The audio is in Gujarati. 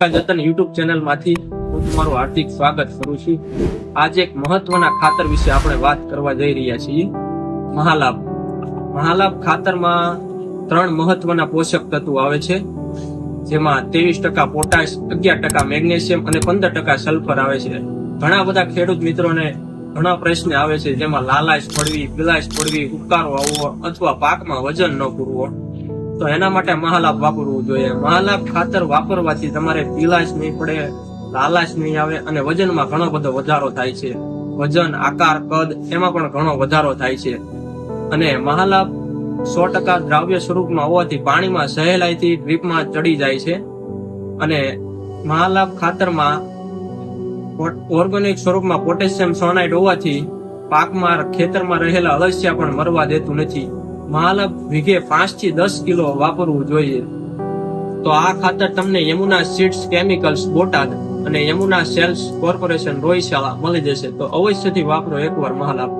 યુટ્યુબ ચેનલમાંથી હું તમારું હાર્દિક સ્વાગત કરું છું. આજે મહત્વના ખાતર વિશે આપણે વાત કરવા જઈ રહ્યા છીએ. મહાલાભ. મહાલાભ ખાતરમાં ત્રણ મહત્વના પોષક તત્વો આવે છે. જેમાં ત્રેવીસ ટકા પોટાશ, અગિયાર ટકા મેગ્નેશિયમ અને પંદર ટકા સલ્ફર આવે છે. ઘણા બધા ખેડૂત મિત્રોને ઘણા પ્રશ્ન આવે છે જેમાં લાલાશ પડવી, પીલાશ પડવી ઉપકારો આવવો અથવા પાકમાં વજન ન પૂરવો. તો એના માટે મહાલાભ વાપરવું જોઈએ. મહાલાભ ખાતર વાપરવાથી તમારે પીલાશ નહીં પડે, લાલાશ નહીં આવે અને વજનમાં ઘણો બધો વધારો થાય છે. વજન, આકાર, કદ એમાં પણ ઘણો વધારો થાય છે. અને મહાલાભ સો ટકા દ્રાવ્ય સ્વરૂપમાં હોવાથી પાણીમાં સહેલાઈથી ડ્રીપમાં ચડી જાય છે. અને મહાલાભ ખાતરમાં ઓર્ગેનિક સ્વરૂપમાં પોટેશિયમ સોનાઇડ હોવાથી પાકમાં, ખેતરમાં રહેલા અળસિયા પણ મરવા દેતું નથી. મહાલાભ વીઘે પાંચથી દસ કિલો વાપરવું જોઈએ. તો આ ખાતર તમને યમુના સીડ્સ કેમિકલ્સ બોટાદ અને યમુના સેલ્સ કોર્પોરેશન રોયશાળા મળી જશે. તો અવશ્યથી વાપરો એકવાર મહાલાભ.